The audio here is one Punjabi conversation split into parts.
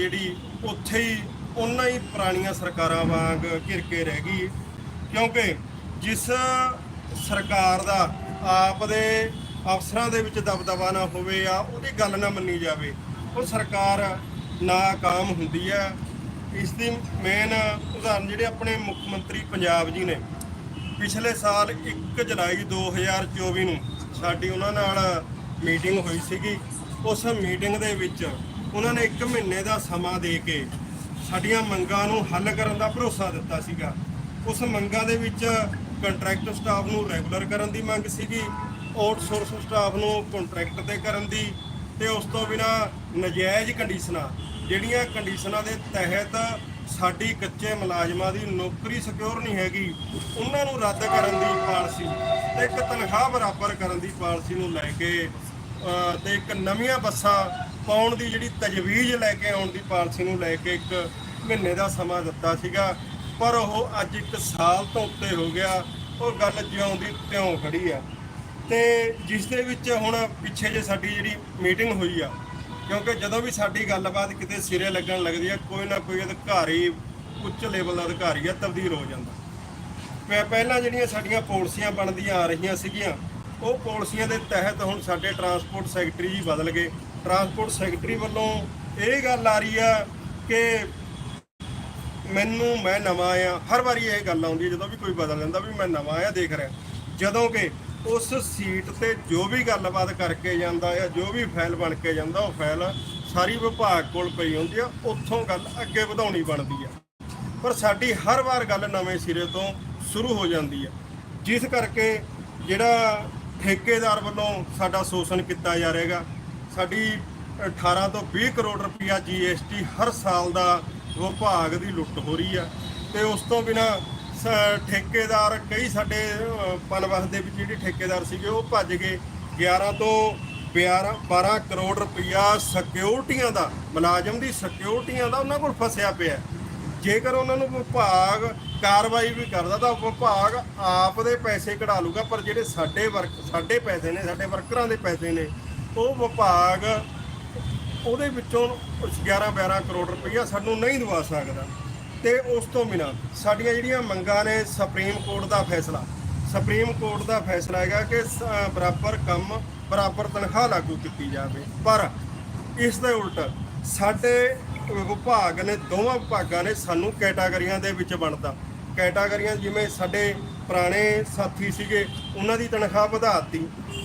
ਜਿਹੜੀ ਉੱਥੇ ਹੀ ਉਹਨਾਂ ਹੀ ਪੁਰਾਣੀਆਂ ਸਰਕਾਰਾਂ ਵਾਂਗ ਘਿਰ ਕੇ ਰਹਿ ਗਈ। ਕਿਉਂਕਿ ਜਿਸ ਸਰਕਾਰ ਦਾ ਆਪ ਦੇ ਅਫਸਰਾਂ ਦੇ ਵਿੱਚ ਦਬਦਬਾ ਨਾ ਹੋਵੇ ਆ ਉਹਦੀ ਗੱਲ ਨਾ ਮੰਨੀ ਜਾਵੇ, ਉਹ ਸਰਕਾਰ ਨਾਕਾਮ ਹੁੰਦੀ ਹੈ। ਇਸ ਦੀ ਮੇਨ ਉਦਾਹਰਨ ਜਿਹੜੇ ਆਪਣੇ ਮੁੱਖ ਮੰਤਰੀ ਪੰਜਾਬ ਜੀ ਨੇ, ਪਿਛਲੇ ਸਾਲ 1 ਜੁਲਾਈ 2024 ਨੂੰ ਸਾਡੀ ਉਹਨਾਂ ਨਾਲ ਮੀਟਿੰਗ ਹੋਈ ਸੀਗੀ। ਉਸ ਮੀਟਿੰਗ ਦੇ ਵਿੱਚ ਉਹਨਾਂ ਨੇ 1 ਮਹੀਨੇ ਦਾ ਸਮਾਂ ਦੇ ਕੇ ਸਾਡੀਆਂ ਮੰਗਾਂ ਨੂੰ ਹੱਲ ਕਰਨ ਦਾ ਭਰੋਸਾ ਦਿੱਤਾ ਸੀਗਾ। ਉਸ ਮੰਗਾਂ ਦੇ ਵਿੱਚ ਕੰਟਰੈਕਟ ਸਟਾਫ ਨੂੰ ਰੈਗੂਲਰ ਕਰਨ ਦੀ ਮੰਗ ਸੀਗੀ ਆਊਟਸੋਰਸ ਸਟਾਫ ਨੂੰ ਕੰਟਰੈਕਟ ਤੇ ਕਰਨ ਦੀ ਤੇ ਉਸ ਤੋਂ ਬਿਨਾ ਨਜਾਇਜ਼ ਕੰਡੀਸ਼ਨਾਂ ਜਿਹੜੀਆਂ ਕੰਡੀਸ਼ਨਾਂ ਦੇ ਤਹਿਤ ਸਾਡੀ ਕੱਚੇ ਮੁਲਾਜ਼ਮਾਂ ਦੀ ਨੌਕਰੀ ਸਿਕਿਉਰ ਨਹੀਂ ਹੈਗੀ ਉਹਨਾਂ ਨੂੰ ਰੱਦ ਕਰਨ ਦੀ ਪਾਲਿਸੀ ਤੇ ਇੱਕ ਤਨਖਾਹ ਬਰਾਬਰ ਕਰਨ ਦੀ ਪਾਲਿਸੀ ਨੂੰ ਲੈ ਕੇ ਅ, ਤੇ ਇੱਕ ਨਵੀਆਂ ਬੱਸਾਂ ਪਾਉਣ ਦੀ ਜਿਹੜੀ ਤਜਵੀਜ਼ ਲੈ ਕੇ ਆਉਣ ਦੀ ਪਾਲਿਸੀ ਨੂੰ ਲੈ ਕੇ ਇੱਕ ਮਹੀਨੇ ਦਾ ਸਮਾਂ ਦਿੱਤਾ ਸੀਗਾ, ਪਰ ਉਹ ਅੱਜ ਇੱਕ ਸਾਲ ਤੋਂ ਉੱਤੇ ਹੋ ਗਿਆ, ਉਹ ਗੱਲ ਜਿਉਂ ਦੀ ਤਿਉਂ ਖੜੀ ਆ। ਤੇ ਜਿਸ ਦੇ ਵਿੱਚ ਹੁਣ ਪਿੱਛੇ ਜੇ ਸਾਡੀ ਜਿਹੜੀ ਮੀਟਿੰਗ ਹੋਈ ਆ, ਕਿਉਂਕਿ ਜਦੋਂ ਵੀ ਸਾਡੀ ਗੱਲਬਾਤ ਕਿਤੇ ਸਿਰੇ ਲੱਗਣ ਲੱਗਦੀ ਆ, ਕੋਈ ਨਾ ਕੋਈ ਅਧਿਕਾਰੀ, ਉੱਚ ਲੈਵਲ ਦਾ ਅਧਿਕਾਰੀ ਆ, ਤਬਦੀਲ ਹੋ ਜਾਂਦਾ। ਪਹਿ- ਪਹਿਲਾਂ ਜਿਹੜੀਆਂ ਸਾਡੀਆਂ ਪਾਲਿਸੀਆਂ ਬਣਦੀਆਂ ਆ ਰਹੀਆਂ ਸੀਗੀਆਂ, ਉਹ ਪਾਲਿਸੀਆਂ ਦੇ ਤਹਿਤ ਹੁਣ ਸਾਡੇ ਟਰਾਂਸਪੋਰਟ ਸੈਕਟਰੀ ਜੀ ਬਦਲ ਗਏ। ਟਰਾਂਸਪੋਰਟ ਸੈਕਟਰੀ ਵੱਲੋਂ ਇਹ ਗੱਲ ਆ ਰਹੀ ਆ ਕਿ ਮੈਨੂੰ, ਮੈਂ ਨਵਾਂ ਆ ਹਰ ਵਾਰੀ ਇਹ ਗੱਲ ਆਉਂਦੀ ਹੈ ਜਦੋਂ ਵੀ ਕੋਈ ਬਦਲ ਜਾਂਦਾ ਵੀ ਮੈਂ ਨਵਾਂ ਆ ਦੇਖ ਰਿਹਾ। ਜਦੋਂ ਕਿ ਉਸ ਸੀਟ ਤੇ ਜੋ ਵੀ ਗੱਲਬਾਤ ਕਰਕੇ ਜਾਂਦਾ ਆ ਜੋ ਵੀ ਫਾਈਲ ਬਣ ਕੇ ਜਾਂਦਾ, ਉਹ ਫਾਈਲ ਸਾਰੀ ਵਿਭਾਗ ਕੋਲ ਪਈ ਹੁੰਦੀ ਆ, ਉੱਥੋਂ ਗੱਲ ਅੱਗੇ ਵਧਾਉਣੀ ਬਣਦੀ ਆ। ਪਰ ਸਾਡੀ ਹਰ ਵਾਰ ਗੱਲ ਨਵੇਂ ਸਿਰੇ ਤੋਂ ਸ਼ੁਰੂ ਹੋ ਜਾਂਦੀ ਹੈ ਜਿਸ ਕਰਕੇ ਜਿਹੜਾ ਠੇਕੇਦਾਰ ਵੱਲੋਂ ਸਾਡਾ ਸ਼ੋਸ਼ਣ ਕੀਤਾ ਜਾ ਰਿਹਾਗਾ ਸਾਡੀ 18 ਤੋਂ 20 ਕਰੋੜ ਰੁਪਇਆ ਜੀਐਸਟੀ ਹਰ ਸਾਲ ਦਾ ਵਿਭਾਗ ਦੀ ਲੁੱਟ ਹੋ ਰਹੀ ਆ ਤੇ ਉਸ ਤੋਂ ਬਿਨਾ ਠੇਕੇਦਾਰ ਕਈ ਸਾਡੇ ਅ, ਪਨਬਸ ਦੇ ਵਿੱਚ ਜਿਹੜੇ ਠੇਕੇਦਾਰ ਸੀਗੇ ਉਹ ਭੱਜ ਗਏ। 11 ਤੋਂ 12 12 ਕਰੋੜ ਰੁਪਇਆ ਸਿਕਿਉਰਟੀਆਂ ਦਾ ਮੁਲਾਜ਼ਮ ਦੀ ਸਿਕਿਉਰਟੀਆਂ ਦਾ ਉਹਨਾਂ ਕੋਲ ਫਸਿਆ ਪਿਆ। ਜੇਕਰ ਉਹਨਾਂ ਨੂੰ ਵਿਭਾਗ ਕਾਰਵਾਈ ਵੀ ਕਰਦਾ ਤਾਂ ਵਿਭਾਗ ਆਪ ਦੇ ਪੈਸੇ ਕਢਾ ਲੂਗਾ ਪਰ ਜਿਹੜੇ ਸਾਡੇ ਵਰਕ ਸਾਡੇ ਪੈਸੇ ਨੇ ਸਾਡੇ ਵਰਕਰਾਂ ਦੇ ਪੈਸੇ ਨੇ ਉਹ ਵਿਭਾਗ ਉਹਦੇ ਵਿੱਚੋਂ 11 12 ਕਰੋੜ ਰੁਪਈਆ ਸਾਨੂੰ ਨਹੀਂ ਦਵਾ ਸਕਦਾ। ਤੇ ਉਸ ਤੋਂ ਬਿਨਾ ਸਾਡੀਆਂ ਜਿਹੜੀਆਂ ਮੰਗਾਂ ਨੇ ਸੁਪਰੀਮ ਕੋਰਟ ਦਾ ਫੈਸਲਾ ਸੁਪਰੀਮ ਕੋਰਟ ਦਾ ਫੈਸਲਾ ਹੈਗਾ ਕਿ ਸ- ਬਰਾਬਰ ਕੰਮ, ਬਰਾਬਰ ਤਨਖਾਹ ਲਾਗੂ ਕੀਤੀ ਜਾਵੇ। ਪਰ ਇਸ ਦੇ ਉਲਟ ਸਾਡੇ ਵਿਭਾਗ ਨੇ, ਦੋਵਾਂ ਵਿਭਾਗਾਂ ਨੇ ਸਾਨੂੰ ਕੈਟਾਗਰੀਆਂ ਦੇ ਵਿੱਚ ਵੰਡਤਾ। ਕੈਟਾਗਰੀਆਂ ਜਿਵੇਂ ਸਾਡੇ ਪੁਰਾਣੇ ਸਾਥੀ ਸੀਗੇ, ਉਹਨਾਂ ਦੀ ਤਨਖਾਹ ਵਧਾਤੀ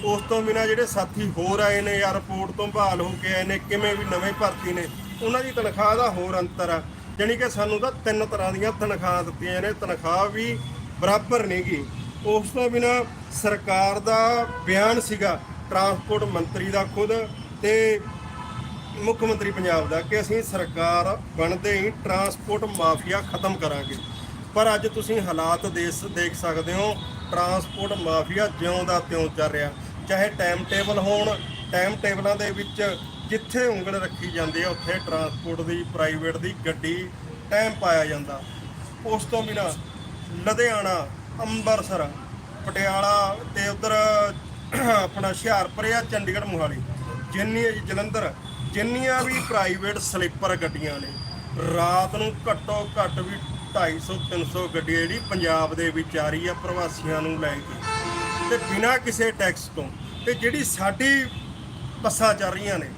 ਉਸ ਤੋਂ ਬਿਨਾ ਜਿਹੜੇ ਸਾਥੀ ਹੋਰ ਆਏ ਨੇ ਜਾਂ ਰਿਪੋਰਟ ਤੋਂ ਬਹਾਲ ਹੋ ਕੇ ਆਏ ਨੇ, ਕਿਵੇਂ ਵੀ ਨਵੇਂ ਭਰਤੀ ਨੇ, ਉਹਨਾਂ ਦੀ ਤਨਖਾਹ ਦਾ ਹੋਰ ਅੰਤਰ ਆ। ਜਾਣੀ ਕਿ ਸਾਨੂੰ ਤਾਂ ਤਿੰਨ ਤਰ੍ਹਾਂ ਦੀਆਂ ਤਨਖਾਹਾਂ ਦਿੱਤੀਆਂ ਨੇ, ਤਨਖਾਹ ਵੀ ਬਰਾਬਰ ਨਹੀਂਗੀ ਉਸ ਤੋਂ ਬਿਨਾ ਸਰਕਾਰ ਦਾ ਬਿਆਨ ਸੀਗਾ, ਟਰਾਂਸਪੋਰਟ ਮੰਤਰੀ ਦਾ ਖੁਦ ਤੇ ਮੁੱਖ ਮੰਤਰੀ ਪੰਜਾਬ ਦਾ, ਕਿ ਅਸੀਂ ਸਰਕਾਰ ਬਣਦੇ ਹੀ ਟਰਾਂਸਪੋਰਟ ਮਾਫੀਆ ਖਤਮ ਕਰਾਂਗੇ। ਪਰ ਅੱਜ ਤੁਸੀਂ ਹਾਲਾਤ ਦੇਸ ਦੇਖ ਸਕਦੇ ਹੋ। ਟਰਾਂਸਪੋਰਟ ਮਾਫੀਆ ਜਿਉਂ ਦਾ ਤਿਉਂ ਚੱਲ ਰਿਹਾ। ਚਾਹੇ ਟਾਈਮ ਟੇਬਲ ਹੋਣ ਟਾਈਮ ਟੇਬਲਾਂ ਦੇ ਵਿੱਚ ਜਿੱਥੇ ਉਂਗਲ ਰੱਖੀ ਜਾਂਦੀ ਹੈ, ਉੱਥੇ ਟਰਾਂਸਪੋਰਟ ਦੀ ਪ੍ਰਾਈਵੇਟ ਦੀ ਗੱਡੀ ਟਾਈਮ ਪਾਇਆ ਜਾਂਦਾ। ਉਸ ਤੋਂ ਬਿਨਾ ਲੁਧਿਆਣਾ, ਅੰਮ੍ਰਿਤਸਰ, ਪਟਿਆਲਾ ਤੇ ਉਧਰ ਆਪਣਾ ਹੁਸ਼ਿਆਰਪੁਰ ਆ ਚੰਡੀਗੜ੍ਹ ਮੋਹਾਲੀ, ਜਿੰਨੀ ਜਲੰਧਰ, ਜਿੰਨੀਆਂ ਵੀ ਪ੍ਰਾਈਵੇਟ ਸਲੀਪਰ ਗੱਡੀਆਂ ਨੇ, ਰਾਤ ਨੂੰ ਘੱਟੋ ਘੱਟ ਵੀ 250 300 ਗੱਡੀ ਜਿਹੜੀ ਪੰਜਾਬ ਦੇ ਵਿੱਚ ਆ ਰਹੀ ਆ ਪ੍ਰਵਾਸੀਆਂ ਨੂੰ ਲੈ ਕੇ। ਤੇ ਬਿਨਾਂ ਕਿਸੇ ਟੈਕਸ ਤੋਂ, ਤੇ ਜਿਹੜੀ ਸਾਡੀ ਬੱਸਾਂ ਚੱਲ ਰਹੀਆਂ ਨੇ,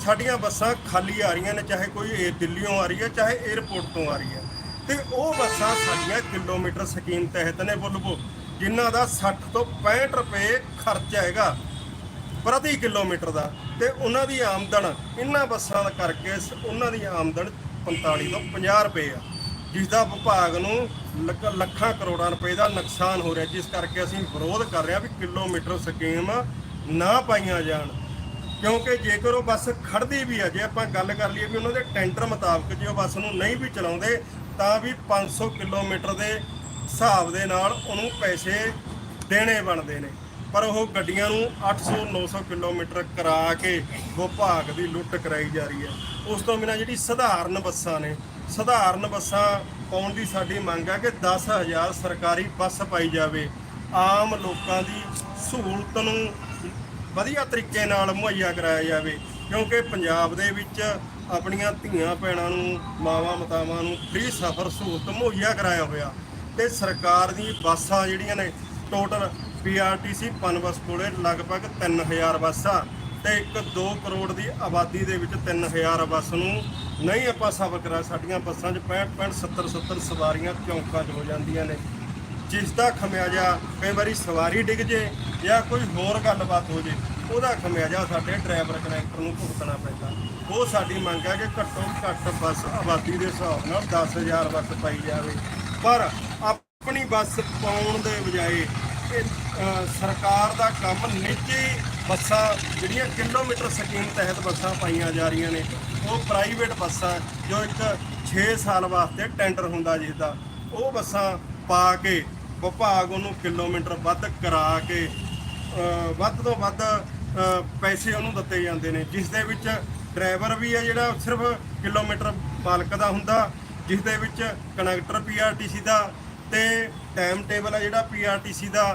ਸਾਡੀਆਂ ਬੱਸਾਂ ਖਾਲੀ ਆ ਰਹੀਆਂ ਨੇ, ਚਾਹੇ ਕੋਈ ਏ ਦਿੱਲੀੋਂ ਆ ਰਹੀ ਹੈ, ਚਾਹੇ 에ਅਰਪੋਰਟ ਤੋਂ ਆ ਰਹੀ ਹੈ। ਤੇ ਉਹ ਬੱਸਾਂ ਸਾਡੀਆਂ ਕਿਲੋਮੀਟਰ ਸਕੀਮ ਤਹਿਤ ਨੇ ਬੋਲਬੋ ਜਿਨ੍ਹਾਂ ਦਾ 60 ਤੋਂ 65 ਰੁਪਏ ਖਰਚ ਹੈਗਾ ਪ੍ਰਤੀ ਕਿਲੋਮੀਟਰ ਦਾ। ਤੇ ਉਹਨਾਂ ਦੀ ਆਮਦਨ, ਇਹਨਾਂ ਬੱਸਾਂ ਦਾ ਕਰਕੇ ਸ- ਉਹਨਾਂ ਦੀ ਆਮਦਨ 45 ਤੋਂ 50 ਰੁਪਏ ਆ। ਜਿਸ ਦਾ ਵਿਭਾਗ ਨੂੰ ਲੱਖ- ਲੱਖਾਂ ਕਰੋੜਾਂ ਰੁਪਏ ਦਾ ਨੁਕਸਾਨ ਹੋ ਰਿਹਾ, ਜਿਸ ਕਰਕੇ ਅਸੀਂ ਵਿਰੋਧ ਕਰ ਰਹੇ ਹਾਂ ਵੀ ਕਿਲੋਮੀਟਰ ਸਕੀਮ ਨਾ ਪਾਈਆਂ ਜਾਣ। ਕਿਉਂਕਿ ਜੇਕਰ ਉਹ ਬੱਸ ਖੜਦੀ ਵੀ ਹੈ ਜੇ ਆਪਾਂ ਗੱਲ ਕਰ ਲਈਏ ਵੀ ਉਹਨਾਂ ਦੇ ਟੈਂਡਰ ਮੁਤਾਬਕ ਜੇ ਉਹ ਬੱਸ ਨੂੰ ਨਹੀਂ ਵੀ ਚਲਾਉਂਦੇ, ਤਾਂ ਵੀ 500 ਕਿਲੋਮੀਟਰ ਦੇ ਹਿਸਾਬ ਦੇ ਨਾਲ ਉਹਨੂੰ ਪੈਸੇ ਦੇਣੇ ਬਣਦੇ ਨੇ। ਪਰ ਉਹ ਗੱਡੀਆਂ ਨੂੰ 800 900 ਕਿਲੋਮੀਟਰ ਕਰਾ ਕੇ ਵਿਭਾਗ ਦੀ ਲੁੱਟ ਕਰਾਈ ਜਾ ਰਹੀ ਹੈ। ਉਸ ਤੋਂ ਬਿਨਾਂ ਜਿਹੜੀ ਸਧਾਰਨ ਬੱਸਾਂ ਨੇ ਸਧਾਰਨ ਬੱਸਾਂ ਪਾਉਣ ਦੀ ਸਾਡੀ ਮੰਗ ਹੈ ਕਿ 10000 ਸਰਕਾਰੀ ਬੱਸ ਪਾਈ ਜਾਵੇ। ਆਮ ਲੋਕਾਂ ਦੀ ਸਹੂਲਤ ਨੂੰ ਵਧੀਆ ਤਰੀਕੇ ਨਾਲ ਮੁਹੱਈਆ ਕਰਾਇਆ ਜਾਵੇ, ਕਿਉਂਕਿ ਪੰਜਾਬ ਦੇ ਵਿੱਚ ਆਪਣੀਆਂ ਧੀਆਂ ਭੈਣਾਂ ਨੂੰ, ਮਾਵਾਂ ਮਤਾਵਾਂ ਨੂੰ ਫ੍ਰੀ ਸਫ਼ਰ ਸਹੂਲਤ ਮੁਹੱਈਆ ਕਰਾਇਆ ਹੋਇਆ। ਤੇ ਸਰਕਾਰ ਦੀ ਬੱਸਾਂ ਜਿਹੜੀਆਂ ਨੇ ਟੋਟਲ ਪੀਆਰਟੀਸੀ ਪਨਬਸ ਕੋਲੇ ਲਗਭਗ 3000 ਬੱਸਾਂ। ਤੇ ਇੱਕ 2 ਕਰੋੜ ਦੀ ਆਬਾਦੀ ਦੇ ਵਿੱਚ 3000 ਬੱਸ ਨੂੰ ਨਹੀਂ ਆਪਾਂ ਸਫ਼ਰ ਕਰਾ ਸਾਡੀਆਂ ਬੱਸਾਂ 'ਚ 65 65 70 70 ਸਵਾਰੀਆਂ ਚੌਂਕਾਂ 'ਚ ਹੋ ਜਾਂਦੀਆਂ ਨੇ। ਜਿਸ ਦਾ ਖਮਿਆਜਾ ਕਈ ਵਾਰੀ ਸਵਾਰੀ ਡਿੱਗ ਜੇ ਜਾਂ ਕੋਈ ਹੋਰ ਗੱਲਬਾਤ ਹੋ ਜੇ, ਉਹਦਾ ਖਮਿਆਜਾ ਸਾਡੇ ਡਰਾਈਵਰ ਕਨੈਕਟਰ ਨੂੰ ਭੁਗਤਣਾ ਪੈਂਦਾ। ਉਹ ਸਾਡੀ ਮੰਗ ਹੈ ਕਿ ਘੱਟੋ ਘੱਟ ਬੱਸ ਆਬਾਦੀ ਦੇ ਹਿਸਾਬ ਨਾਲ 10000 ਬੱਸ ਪਾਈ ਜਾਵੇ। ਪਰ ਆਪਣੀ ਬੱਸ ਪਾਉਣ ਦੇ ਬਜਾਏ ਸਰਕਾਰ ਦਾ ਕੰਮ ਨਿੱਜੀ ਬੱਸਾਂ, ਜਿਹੜੀਆਂ ਕਿਲੋਮੀਟਰ ਸਕੀਮ ਤਹਿਤ ਬੱਸਾਂ ਪਾਈਆਂ ਜਾ ਰਹੀਆਂ ਨੇ, ਉਹ ਪ੍ਰਾਈਵੇਟ ਬੱਸਾਂ, ਜੋ ਇੱਕ 6 ਸਾਲ ਵਾਸਤੇ ਟੈਂਡਰ ਹੁੰਦਾ ਜਿਸਦਾ, ਉਹ ਬੱਸਾਂ ਪਾ ਕੇ, ਵਿਭਾਗ ਉਹਨੂੰ ਕਿਲੋਮੀਟਰ ਵੱਧ ਕਰਾ ਕੇ ਵੱਧ ਤੋਂ ਵੱਧ ਪੈਸੇ ਉਹਨੂੰ ਦਿੱਤੇ ਜਾਂਦੇ ਨੇ ਜਿਸ ਦੇ ਵਿੱਚ ਡਰਾਈਵਰ ਵੀ ਹੈ ਜਿਹੜਾ ਸਿਰਫ ਕਿਲੋਮੀਟਰ ਮਾਲਕ ਦਾ ਹੁੰਦਾ ਜਿਸ ਦੇ ਵਿੱਚ ਕਨੈਕਟਰ ਪੀਆਰਟੀਸੀ ਦਾ ਤੇ ਟਾਈਮ ਟੇਬਲ ਹੈ ਜਿਹੜਾ ਪੀਆਰਟੀਸੀ ਦਾ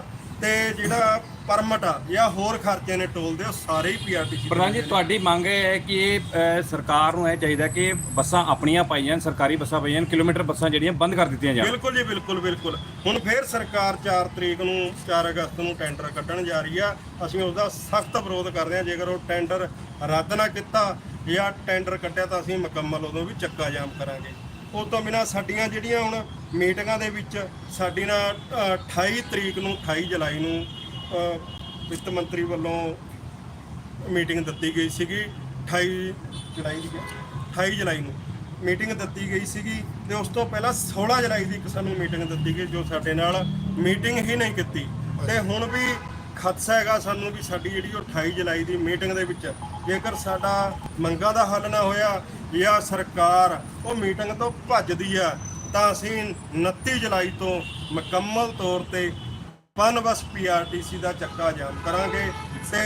ਤੇ ਜਿਹੜਾ ਪਰਮਿਟ ਆ ਜਾਂ ਹੋਰ ਖਰਚੇ ਨੇ ਟੋਲ ਦੇ ਉਹ ਸਾਰੇ ਹੀ ਪੀਆਰਟੀਸੀ ਪ੍ਰਧਾਨ ਜੀ ਤੁਹਾਡੀ ਮੰਗ ਇਹ ਹੈ ਕਿ ਇਹ ਸਰਕਾਰ ਨੂੰ ਇਹ ਚਾਹੀਦਾ ਕਿ ਬੱਸਾਂ ਆਪਣੀਆਂ ਪਾਈ ਜਾਣ ਸਰਕਾਰੀ ਬੱਸਾਂ ਪਾਈ ਜਾਣ ਕਿਲੋਮੀਟਰ ਬੱਸਾਂ ਜਿਹੜੀਆਂ ਬੰਦ ਕਰ ਦਿੱਤੀਆਂ ਜਾਣ। ਬਿਲਕੁਲ ਜੀ ਬਿਲਕੁਲ ਬਿਲਕੁਲ। ਹੁਣ ਫੇਰ ਸਰਕਾਰ 4 ਤਰੀਕ ਨੂੰ 4 ਅਗਸਤ ਨੂੰ ਟੈਂਡਰ ਕੱਢਣ ਜਾ ਰਹੀ ਆ। ਅਸੀਂ ਉਸ ਦਾ ਸਖਤ ਵਿਰੋਧ ਕਰਦੇ ਹਾਂ ਜੇਕਰ ਉਹ ਟੈਂਡਰ ਰੱਦ ਨਾ ਕੀਤਾ ਜਾਂ ਟੈਂਡਰ ਕੱਢਿਆ ਤਾਂ ਅਸੀਂ ਮੁਕੰਮਲ ਉਦੋਂ ਵੀ ਚੱਕਾ ਜਾਮ ਕਰਾਂਗੇ। ਉਸ ਤੋਂ ਬਿਨਾਂ ਸਾਡੀਆਂ ਜਿਹੜੀਆਂ ਹੁਣ ਮੀਟਿੰਗਾਂ ਦੇ ਵਿੱਚ ਸਾਡੀ ਨਾਲ ਅ, 28 ਤਰੀਕ ਨੂੰ 28 ਜੁਲਾਈ ਨੂੰ ਵਿੱਤ ਮੰਤਰੀ ਵੱਲੋਂ ਮੀਟਿੰਗ ਦਿੱਤੀ ਗਈ ਸੀਗੀ 28 ਜੁਲਾਈ ਦੀ ਹੈ। 28 ਜੁਲਾਈ ਨੂੰ ਮੀਟਿੰਗ ਦਿੱਤੀ ਗਈ ਸੀਗੀ ਤੇ ਉਸ ਤੋਂ ਪਹਿਲਾਂ 16 ਜੁਲਾਈ ਦੀ ਇੱਕ ਸਾਨੂੰ ਮੀਟਿੰਗ ਦਿੱਤੀ ਗਈ ਜੋ ਸਾਡੇ ਨਾਲ ਮੀਟਿੰਗ ਹੀ ਨਹੀਂ ਕੀਤੀ ਤੇ ਹੁਣ ਵੀ ਖਦਸ਼ਾ ਹੈਗਾ ਸਾਨੂੰ ਵੀ ਸਾਡੀ ਜਿਹੜੀ ਉਹ 28 ਜੁਲਾਈ ਦੀ ਮੀਟਿੰਗ ਦੇ ਵਿੱਚ ਜੇਕਰ ਸਾਡਾ ਮੰਗਾਂ ਦਾ ਹੱਲ ਨਾ ਹੋਇਆ ਜਾਂ ਸਰਕਾਰ ਉਹ ਮੀਟਿੰਗ ਤੋਂ ਭੱਜਦੀ ਆ ਤਾਂ ਅਸੀਂ 29 ਜੁਲਾਈ ਤੋਂ ਮੁਕੰਮਲ ਤੌਰ ਤੇ ਪਨਬਸ ਪੀਆਰਟੀਸੀ ਦਾ ਚੱਕਾ ਜਾਮ ਕਰਾਂਗੇ ਤੇ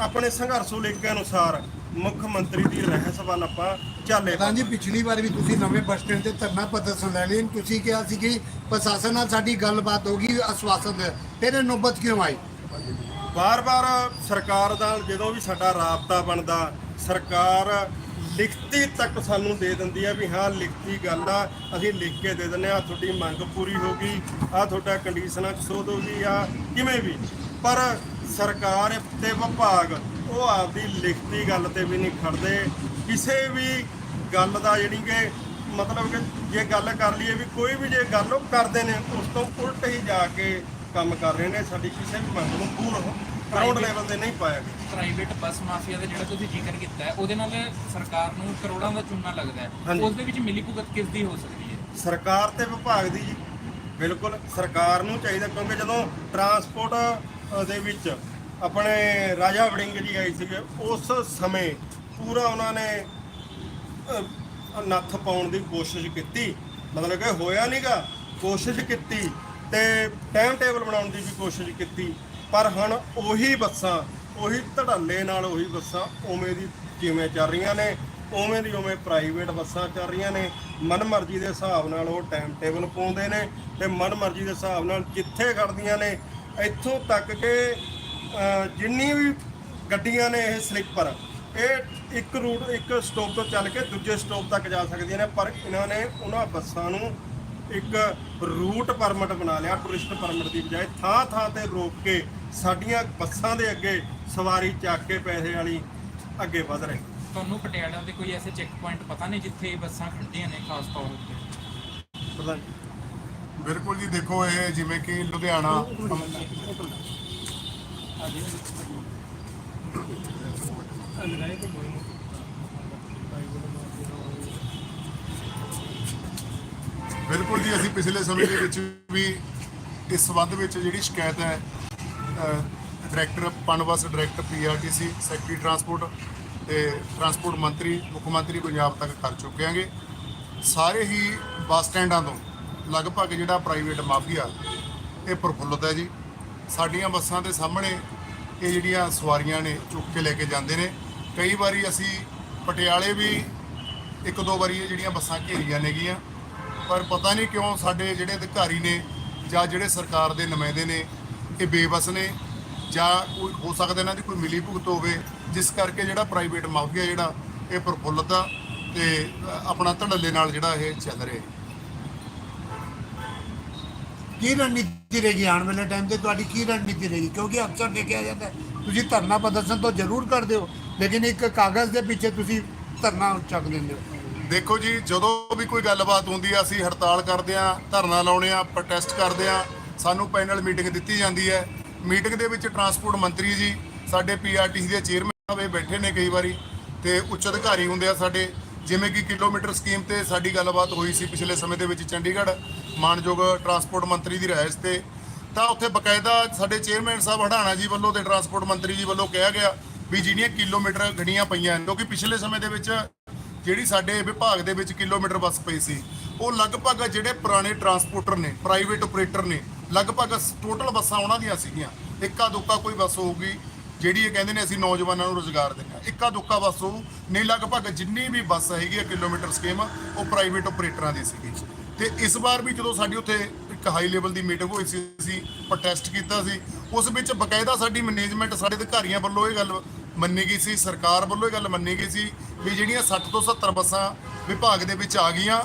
ਆਪਣੇ ਸੰਘਰਸ਼ ਉਲੀਕੇ ਅਨੁਸਾਰ ਮੁੱਖ ਮੰਤਰੀ ਦੀ ਰਹਿਸ ਵੱਲ ਆਪਾਂ ਚਾਲੇ ਪ੍ਰਧਾਨ ਜੀ ਪਿਛਲੀ ਵਾਰ ਵੀ ਤੁਸੀਂ ਨਵੇਂ ਬੱਸ ਸਟੈਂਡ ਤੇ ਧਰਨਾ ਪ੍ਰਦਰਸ਼ਨ ਲੈ ਲਿਆ ਤੁਸੀਂ ਕਿਹਾ ਸੀ ਕਿ ਪ੍ਰਸ਼ਾਸਨ ਨਾਲ ਸਾਡੀ ਗੱਲਬਾਤ ਹੋਗੀ ਆਸ਼ਵਾਸਨ ਦੇ। ਫਿਰ ਇਹ ਨੌਬਤ ਕਿਉਂ ਆਈ? ਬਾਰ-ਬਾਰ ਸਰਕਾਰ ਦਾ ਜਦੋਂ ਵੀ ਸਾਡਾ ਰਾਬਤਾ ਬਣਦਾ ਸਰਕਾਰ ਲਿਖਤੀ ਤੱਕ ਸਾਨੂੰ ਦੇ ਦਿੰਦੀ ਆ ਵੀ ਹਾਂ, ਲਿਖਤੀ ਗੱਲ ਆ, ਅਸੀਂ ਲਿਖ ਕੇ ਦੇ ਦਿੰਦੇ ਆ, ਤੁਹਾਡੀ ਮੰਗ ਪੂਰੀ ਹੋ ਗਈ ਆ ਤੁਹਾਡਾ ਕੰਡੀਸ਼ਨਾਂ ਚ ਸੋਧ ਹੋ ਗਈ ਆ ਕਿਵੇਂ ਵੀ। ਪਰ ਸਰਕਾਰ ਤੇ ਵਿਭਾਗ, ਉਹ ਆਪਦੀ ਲਿਖਤੀ ਗੱਲ ਤੇ ਵੀ ਨਹੀਂ ਖੜਦੇ। ਕਿਸੇ ਵੀ ਗੱਲ ਦਾ ਜਿਹੜੀ ਕਿ ਮਤਲਬ ਕਿ ਜੇ ਗੱਲ ਕਰ ਲਈਏ ਵੀ ਕੋਈ ਵੀ ਜੇ ਗੱਲ ਉਹ ਕਰਦੇ ਨੇ, ਉਸ ਤੋਂ ਉਲਟ ਹੀ ਜਾ ਕੇ ਕੰਮ ਕਰ ਰਹੇ ਨੇ, ਸਾਡੀ ਕਿਸੇ ਵੀ ਮੰਗ ਨੂੰ ਪੂਰ ਗਰਾਊਂਡ ਲੈਵਲ ਤੇ ਨਹੀਂ ਪਾਇਆ ਗਿਆ। ਪ੍ਰਾਈਵੇਟ ਬੱਸ ਮਾਫੀਆ ਦਾ ਜਿਹੜਾ ਤੁਸੀਂ ਜ਼ਿਕਰ ਕੀਤਾ ਹੈ ਉਹਦੇ ਨਾਲ ਸਰਕਾਰ ਨੂੰ ਕਰੋੜਾਂ ਦਾ ਚੂਨਾ ਲੱਗਦਾ ਹੈ। ਹਾਂਜੀ। ਉਸ ਦੇ ਵਿੱਚ ਮਿਲੀ ਭੁਗਤ ਕਿਸ ਦੀ ਹੋ ਸਕਦੀ ਹੈ? ਸਰਕਾਰ ਤੇ ਵਿਭਾਗ ਦੀ ਜੀ। ਬਿਲਕੁਲ ਸਰਕਾਰ ਨੂੰ ਚਾਹੀਦਾ ਕਿਉਂਕਿ ਜਦੋਂ ਟਰਾਂਸਪੋਰਟ ਅ, ਦੇ ਵਿੱਚ ਆਪਣੇ ਰਾਜਾ ਵੜਿੰਗ ਜੀ ਆਏ ਸੀਗੇ ਉਸ ਸਮੇਂ ਪੂਰਾ ਉਹਨਾਂ ਨੇ ਅ, ਨੱਥ ਪਾਉਣ ਦੀ ਕੋਸ਼ਿਸ਼ ਕੀਤੀ। ਮਤਲਬ ਕਿ ਹੋਇਆ ਨਹੀਂਗਾ ਕੋਸ਼ਿਸ਼ ਕੀਤੀ ਤੇ ਟਾਈਮ ਟੇਬਲ ਬਣਾਉਣ ਦੀ ਵੀ ਕੋਸ਼ਿਸ਼ ਕੀਤੀ। ਪਰ ਹੁਣ ਉਹੀ ਬੱਸਾਂ, ਉਹੀ ਧੜੱਲੇ ਨਾਲ ਉਹੀ ਬੱਸਾਂ ਉਵੇਂ ਦੀ ਜਿਵੇਂ ਚੱਲ ਰਹੀਆਂ ਨੇ, ਉਵੇਂ ਦੀ ਉਵੇਂ ਪ੍ਰਾਈਵੇਟ ਬੱਸਾਂ ਚੱਲ ਰਹੀਆਂ ਨੇ ਮਨਮਰਜ਼ੀ ਦੇ ਹਿਸਾਬ ਨਾਲ ਉਹ ਟਾਈਮ ਟੇਬਲ ਪਾਉਂਦੇ ਨੇ ਤੇ ਮਨਮਰਜ਼ੀ ਦੇ ਹਿਸਾਬ ਨਾਲ ਜਿੱਥੇ ਖੜਦੀਆਂ ਨੇ, ਇੱਥੋਂ ਤੱਕ ਕਿ ਜਿੰਨੀ ਵੀ ਗੱਡੀਆਂ ਨੇ ਇਹ ਸਲੀਪਰ ਇਹ ਇੱਕ ਰੂਟ ਇੱਕ ਸਟਾਪ ਤੋਂ ਚੱਲ ਕੇ ਦੂਜੇ ਸਟਾਪ ਤੱਕ ਜਾ ਸਕਦੀਆਂ ਨੇ, ਪਰ ਇਹਨਾਂ ਨੇ ਉਹਨਾਂ ਬੱਸਾਂ ਨੂੰ ਇੱਕ ਰੂਟ ਪਰਮਿਟ ਬਣਾ ਲਿਆ ਟੂਰਿਸਟ ਪਰਮਿਟ ਦੀ ਬਜਾਏ ਥਾਂ ਥਾਂ ਤੇ ਰੋਕ ਕੇ ਸਾਡੀਆਂ ਬੱਸਾਂ ਦੇ ਅੱਗੇ ਸਵਾਰੀ ਚੱਕ ਕੇ ਪੈਸੇ ਵਾਲੀ ਅੱਗੇ ਵਧ ਰਹੇ। ਤੁਹਾਨੂੰ ਪਟਿਆਲਾ ਦੇ ਕੋਈ ਐਸੇ ਚੈੱਕ ਪੁਆਇੰਟ ਪਤਾ ਨਹੀਂ ਜਿੱਥੇ ਬੱਸਾਂ ਖੜਦੀਆਂ ਨੇ ਖਾਸ ਤੌਰ ਉੱਤੇ। ਬਿਲਕੁਲ ਜੀ ਦੇਖੋ ਇਹ ਜਿਵੇਂ ਕਿ ਲੁਧਿਆਣਾ। ਬਿਲਕੁਲ ਜੀ ਅਸੀਂ ਪਿਛਲੇ ਸਮੇਂ ਦੇ ਵਿੱਚ ਵੀ ਇਸ ਸੰਬੰਧ ਵਿੱਚ ਜਿਹੜੀ ਸ਼ਿਕਾਇਤ ਹੈ director Punbus director PRTC secretary transport ਤੇ ਟਰਾਂਸਪੋਰਟ ਮੰਤਰੀ, ਮੁੱਖ ਮੰਤਰੀ ਪੰਜਾਬ ਤੱਕ ਕਰ ਚੁੱਕੇ ਹਾਂਗੇ। ਸਾਰੇ ਹੀ ਬੱਸ ਸਟੈਂਡਾਂ ਤੋਂ ਲਗਭਗ ਜਿਹੜਾ ਪ੍ਰਾਈਵੇਟ ਮਾਫੀਆ, ਇਹ ਪ੍ਰਫੁੱਲਤ ਹੈ ਜੀ। ਸਾਡੀਆਂ ਬੱਸਾਂ ਦੇ ਸਾਹਮਣੇ ਇਹ ਜਿਹੜੀਆਂ ਸਵਾਰੀਆਂ ਨੇ ਚੁੱਕ ਕੇ ਲੈ ਕੇ ਜਾਂਦੇ ਨੇ। ਕਈ ਵਾਰੀ ਅਸੀਂ ਪਟਿਆਲੇ ਵੀ ਇੱਕ ਦੋ ਵਾਰੀ ਇਹ ਜਿਹੜੀਆਂ ਬੱਸਾਂ ਘੇਰੀਆਂ ਨੇਗੀਆਂ। ਪਰ ਪਤਾ ਨਹੀਂ ਕਿਉਂ ਸਾਡੇ ਜਿਹੜੇ ਅਧਿਕਾਰੀ ਨੇ ਜਾਂ ਜਿਹੜੇ ਸਰਕਾਰ ਦੇ ਨੁਮਾਇੰਦੇ ਨੇ ਇਹ ਬੇਬਸ ਨੇ ਜਾਂ ਕੋਈ ਹੋ ਸਕਦਾ ਇਹਨਾਂ ਦੀ ਕੋਈ ਮਿਲੀ ਭੁਗਤ ਹੋਵੇ ਜਿਸ ਕਰਕੇ ਜਿਹੜਾ ਪ੍ਰਾਈਵੇਟ ਮਾਫੀਆ ਜਿਹੜਾ ਇਹ ਪ੍ਰਫੁੱਲਤ ਆ ਤੇ ਆਪਣਾ ਧੜੱਲੇ ਨਾਲ ਜਿਹੜਾ ਇਹ ਚੱਲ ਰਿਹਾ ਕੀ ਰਣਨੀਤੀ ਰਹੇਗੀ ਆਉਣ ਵਾਲੇ ਟਾਈਮ ਤੇ? ਤੁਹਾਡੀ ਕੀ ਰਣਨੀਤੀ ਰਹੇਗੀ? ਕਿਉਂਕਿ ਅਕਸਰ ਦੇਖਿਆ ਜਾਂਦਾ ਤੁਸੀਂ ਧਰਨਾ ਪ੍ਰਦਰਸ਼ਨ ਤਾਂ ਜ਼ਰੂਰ ਕਰਦੇ ਹੋ ਲੇਕਿਨ ਇੱਕ ਕਾਗਜ਼ ਦੇ ਪਿੱਛੇ ਤੁਸੀਂ ਧਰਨਾ ਚੱਕ ਦਿੰਦੇ ਹੋ। ਦੇਖੋ ਜੀ ਜਦੋਂ ਵੀ ਕੋਈ ਗੱਲਬਾਤ ਹੁੰਦੀ ਆ ਅਸੀਂ ਹੜਤਾਲ ਕਰਦੇ ਆ ਧਰਨਾ ਲਾਉਣੇ ਆ ਪ੍ਰੋਟੈਸਟ ਕਰਦੇ ਆ ਸਾਨੂੰ ਪੈਨਲ ਮੀਟਿੰਗ ਦਿੱਤੀ ਜਾਂਦੀ ਹੈ। ਮੀਟਿੰਗ ਦੇ ਵਿੱਚ ਟਰਾਂਸਪੋਰਟ ਮੰਤਰੀ ਜੀ ਸਾਡੇ ਪੀਆਰਟੀਸੀ ਦੇ ਚੇਅਰਮੈਨ ਸਾਹਿਬ ਇਹ ਬੈਠੇ ਨੇ ਕਈ ਵਾਰੀ ਤੇ ਉੱਚ ਅਧਿਕਾਰੀ ਹੁੰਦੇ ਆ ਸਾਡੇ ਜਿਵੇਂ ਕਿ ਕਿਲੋਮੀਟਰ ਸਕੀਮ ਤੇ ਸਾਡੀ ਗੱਲਬਾਤ ਹੋਈ ਸੀ ਪਿਛਲੇ ਸਮੇਂ ਦੇ ਵਿੱਚ ਚੰਡੀਗੜ੍ਹ ਮਾਨਯੋਗ ਟਰਾਂਸਪੋਰਟ ਮੰਤਰੀ ਦੀ ਰਿਹਾਇਸ਼ ਤੇ। ਤਾਂ ਉੱਥੇ ਬਕਾਇਦਾ ਸਾਡੇ ਚੇਅਰਮੈਨ ਸਾਹਿਬ ਹੜਾਣਾ ਜੀ ਵੱਲੋਂ ਤੇ ਟਰਾਂਸਪੋਰਟ ਮੰਤਰੀ ਜੀ ਵੱਲੋਂ ਕਿਹਾ ਗਿਆ ਵੀ ਜਿਹੜੀਆਂ ਕਿਲੋਮੀਟਰ ਗੱਡੀਆਂ ਪਈਆਂ ਨੇ, ਕਿਉਂਕਿ ਪਿਛਲੇ ਸਮੇਂ ਦੇ ਵਿੱਚ ਜਿਹੜੀ ਸਾਡੇ ਵਿਭਾਗ ਦੇ ਵਿੱਚ ਕਿਲੋਮੀਟਰ ਬੱਸ ਪਈ ਸੀ ਉਹ ਲਗਭਗ ਜਿਹੜੇ ਪੁਰਾਣੇ ਟਰਾਂਸਪੋਰਟਰ ਨੇ ਪ੍ਰਾਈਵੇਟ ਆਪਰੇਟਰ ਨੇ ਲਗਭਗ ਟੋਟਲ ਬੱਸਾਂ ਉਹਨਾਂ ਦੀਆਂ ਸੀਗੀਆਂ। ਇੱਕਾ ਦੁੱਕਾ ਕੋਈ ਬੱਸ ਹੋਊਗੀ, ਜਿਹੜੀ ਇਹ ਕਹਿੰਦੇ ਨੇ ਅਸੀਂ ਨੌਜਵਾਨਾਂ ਨੂੰ ਰੋਜ਼ਗਾਰ ਦਿੰਦੇ ਹਾਂ। ਇੱਕਾ ਦੁੱਕਾ ਬੱਸ ਹੋਊ, ਨਹੀਂ ਲਗਭਗ ਜਿੰਨੀ ਵੀ ਬੱਸ ਹੈਗੀ ਹੈ ਕਿਲੋਮੀਟਰ ਸਕੀਮ, ਉਹ ਪ੍ਰਾਈਵੇਟ ਆਪਰੇਟਰਾਂ ਦੀ ਸੀਗੀ। ਤੇ ਇਸ ਵਾਰ ਵੀ ਜਦੋਂ ਸਾਡੀ ਉੱਥੇ ਇੱਕ ਹਾਈ ਲੈਵਲ ਦੀ ਮੀਟਿੰਗ ਹੋਈ ਸੀ, ਅਸੀਂ ਪ੍ਰੋਟੈਸਟ ਕੀਤਾ ਸੀ, ਉਸ ਵਿੱਚ ਬਕਾਇਦਾ ਸਾਡੀ ਮੈਨੇਜਮੈਂਟ ਸਾਡੇ ਅਧਿਕਾਰੀਆਂ ਵੱਲੋਂ ਇਹ ਗੱਲ ਮੰਨੀ ਗਈ ਸੀ, ਸਰਕਾਰ ਵੱਲੋਂ ਇਹ ਗੱਲ ਮੰਨੀ ਗਈ ਸੀ ਵੀ ਜਿਹੜੀਆਂ 60 ਤੋਂ 70 ਬੱਸਾਂ ਵਿਭਾਗ ਦੇ ਵਿੱਚ ਆ ਗਈਆਂ,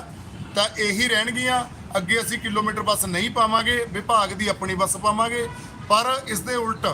ਤਾਂ ਇਹੀ ਰਹਿਣਗੀਆਂ। ਅੱਗੇ ਅਸੀਂ ਕਿਲੋਮੀਟਰ ਬੱਸ ਨਹੀਂ ਪਾਵਾਂਗੇ, ਵਿਭਾਗ ਦੀ ਆਪਣੀ ਬੱਸ ਪਾਵਾਂਗੇ, ਪਰ ਇਸ ਦੇ ਉਲਟ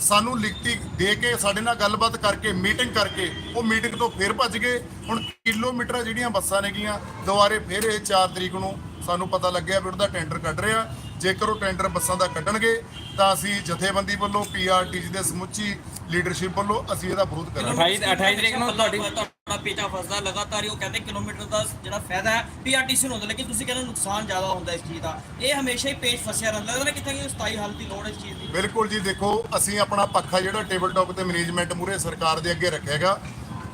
ਸਾਨੂੰ ਲਿਖਤੀ ਦੇ ਕੇ ਸਾਡੇ ਨਾਲ ਗੱਲਬਾਤ ਕਰਕੇ, ਮੀਟਿੰਗ ਕਰਕੇ ਉਹ ਮੀਟਿੰਗ ਤੋਂ ਫਿਰ ਭੱਜ ਗਏ। ਹੁਣ ਕਿਲੋਮੀਟਰ ਜਿਹੜੀਆਂ ਬੱਸਾਂ ਨੇਗੀਆਂ, ਦੁਬਾਰੇ ਫਿਰ ਇਹ 4 ਤਰੀਕ ਨੂੰ ਸਾਨੂੰ ਪਤਾ ਲੱਗਿਆ ਵੀ ਉਹਦਾ ਟੈਂਡਰ ਕੱਢ ਰਿਹਾ। ਜੇਕਰ ਉਹ ਟੈਂਡਰ ਬੱਸਾਂ ਦਾ ਕੱਢਣਗੇ ਤਾਂ ਅਸੀਂ ਜਥੇਬੰਦੀ ਵੱਲੋਂ ਪੀਆਰਟੀਸੀ ਦੇ ਸਮੁੱਚੀ ਲੀਡਰਸ਼ਿਪ ਵੱਲੋਂ ਅਸੀਂ ਇਹਦਾ ਵਿਰੋਧ ਕਰਾਂਗੇ। 28 28 ਤਰੀਕ ਨੂੰ ਤੁਹਾਡੀ ਤੁਹਾਡਾ ਪੇਚਾ ਫਸਦਾ ਲਗਾਤਾਰ ਹੀ ਉਹ ਕਹਿੰਦੇ ਕਿਲੋਮੀਟਰ ਦਾ ਜਿਹੜਾ ਫਾਇਦਾ ਹੈ ਪੀਆਰਟੀਸੀ ਨੂੰ ਹੁੰਦਾ ਲੇਕਿਨ ਤੁਸੀਂ ਕਹਿੰਦੇ ਨੁਕਸਾਨ ਜ਼ਿਆਦਾ ਹੁੰਦਾ ਇਸ ਚੀਜ਼ ਦਾ। ਇਹ ਹਮੇਸ਼ਾ ਹੀ ਪੇਚ ਫਸਿਆ ਰਹਿੰਦਾ ਲੱਗਦਾ ਕਿੱਥੇ ਕਿ ਸਥਾਈ ਹੱਲ ਦੀ ਲੋੜ ਇਸ ਚੀਜ਼ ਦੀ। ਬਿਲਕੁਲ ਜੀ ਦੇਖੋ ਅਸੀਂ ਆਪਣਾ ਪੱਖਾ ਜਿਹੜਾ ਟੇਬਲ ਟਾਕ ਤੇ ਮੈਨੇਜਮੈਂਟ ਮੂਰੇ ਸਰਕਾਰ ਦੇ ਅੱਗੇ ਰੱਖਿਆਗਾ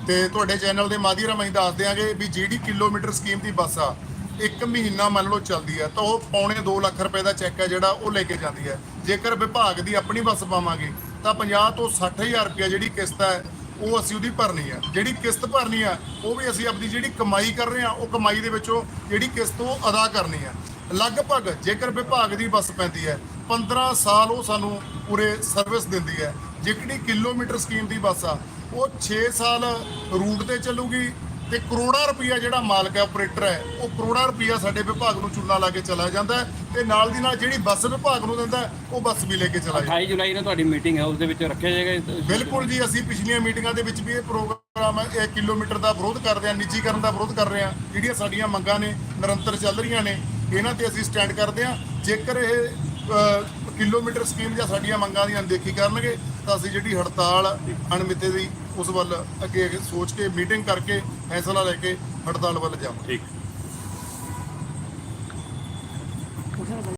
ਤੇ ਤੁਹਾਡੇ ਚੈਨਲ ਦੇ ਮਾਧਿਅਮ ਅਸੀਂ ਦੱਸ ਦਿਆਂਗੇ ਵੀ ਜਿਹੜੀ ਕਿਲੋਮੀਟਰ ਸਕੀਮ ਦੀ ਬੱਸ ਆ ਇੱਕ ਮਹੀਨਾ ਮੰਨ ਲਓ ਚੱਲਦੀ ਹੈ ਤਾਂ ਉਹ ਪੌਣੇ 2 ਲੱਖ ਰੁਪਏ ਦਾ ਚੈੱਕ ਹੈ ਜਿਹੜਾ ਉਹ ਲੈ ਕੇ ਜਾਂਦੀ ਹੈ ਜੇਕਰ ਵਿਭਾਗ ਦੀ ਆਪਣੀ ਬੱਸ ਪਾਵਾਂਗੇ, ਤਾਂ 50 ਤੋਂ 60000 ਰੁਪਏ ਜਿਹੜੀ ਕਿਸ਼ਤ ਹੈ ਉਹ ਅਸੀਂ ਉਹਦੀ ਭਰਨੀ ਆ। ਜਿਹੜੀ ਕਿਸ਼ਤ ਭਰਨੀ ਆ, ਉਹ ਵੀ ਅਸੀਂ ਆਪਣੀ ਜਿਹੜੀ ਕਮਾਈ ਕਰ ਰਹੇ ਆ, ਉਹ ਕਮਾਈ ਦੇ ਵਿੱਚੋਂ ਜਿਹੜੀ ਕਿਸ਼ਤ ਉਹ ਅਦਾ ਕਰਨੀ ਆ। ਲਗਭਗ ਜੇਕਰ ਵਿਭਾਗ ਦੀ ਬੱਸ ਪੈਂਦੀ ਹੈ 15 ਸਾਲ ਉਹ ਸਾਨੂੰ ਪੂਰੇ ਸਰਵਿਸ ਦਿੰਦੀ ਹੈ ਜਿਹੜੀ ਕਿਲੋਮੀਟਰ ਸਕੀਮ ਦੀ ਬੱਸ ਆ, ਉਹ 6 ਸਾਲ ਰੂਟ ਤੇ ਚੱਲੂਗੀ ਤੇ ਕਰੋੜਾਂ ਰੁਪਈਆ ਜਿਹੜਾ ਮਾਲਕ ਹੈ ਆਪਰੇਟਰ ਹੈ ਉਹ ਕਰੋੜਾਂ ਰੁਪਈਆ ਸਾਡੇ ਵਿਭਾਗ ਨੂੰ ਚੂਨਾ ਲਾ ਕੇ ਚਲਾ ਜਾਂਦਾ ਤੇ ਨਾਲ ਦੀ ਨਾਲ ਜਿਹੜੀ ਬੱਸ ਵਿਭਾਗ ਨੂੰ ਦਿੰਦਾ ਉਹ ਬੱਸ ਵੀ ਲੈ ਕੇ ਚਲਾ ਜਾਂਦਾ ਹੈ। 28 ਜੁਲਾਈ ਨੂੰ ਤੁਹਾਡੀ ਮੀਟਿੰਗ ਹੈ ਉਸ ਦੇ ਵਿੱਚ ਰੱਖਿਆ ਜਾਏਗਾ ਬਿਲਕੁਲ ਜੀ ਅਸੀਂ ਪਿਛਲੀਆਂ ਮੀਟਿੰਗਾਂ ਦੇ ਵਿੱਚ ਵੀ ਇਹ ਪ੍ਰੋਗਰਾਮ ਇਹ ਕਿਲੋਮੀਟਰ ਦਾ ਵਿਰੋਧ ਕਰਦੇ ਹਾਂ ਨਿੱਜੀਕਰਨ ਦਾ ਵਿਰੋਧ ਕਰ ਰਹੇ ਹਾਂ ਜਿਹੜੀਆਂ ਸਾਡੀਆਂ ਮੰਗਾਂ ਨੇ ਨਿਰੰਤਰ ਚੱਲ ਰਹੀਆਂ ਨੇ ਇਹਨਾਂ ਤੇ ਅਸੀਂ ਸਟੈਂਡ ਕਰਦੇ ਹਾਂ ਜੇਕਰ ਇਹ ਕਿਲੋਮੀਟਰ ਸਕੀਮ ਜਾਂ ਸਾਡੀਆਂ ਮੰਗਾਂ ਦੀ ਅਣਦੇਖੀ ਕਰਨਗੇ ਤਾਂ ਅਸੀਂ ਜਿਹੜੀ ਹੜਤਾਲ ਅਣਮਿੱਥੇ ਦੀ ਉਸ ਵੱਲ ਅੱਗੇ ਅੱਗੇ ਸੋਚ ਕੇ ਮੀਟਿੰਗ ਕਰਕੇ ਫੈਸਲਾ ਲੈ ਕੇ ਹੜਤਾਲ ਵੱਲ ਜਾਵਾਂਗੇ। ਠੀਕ।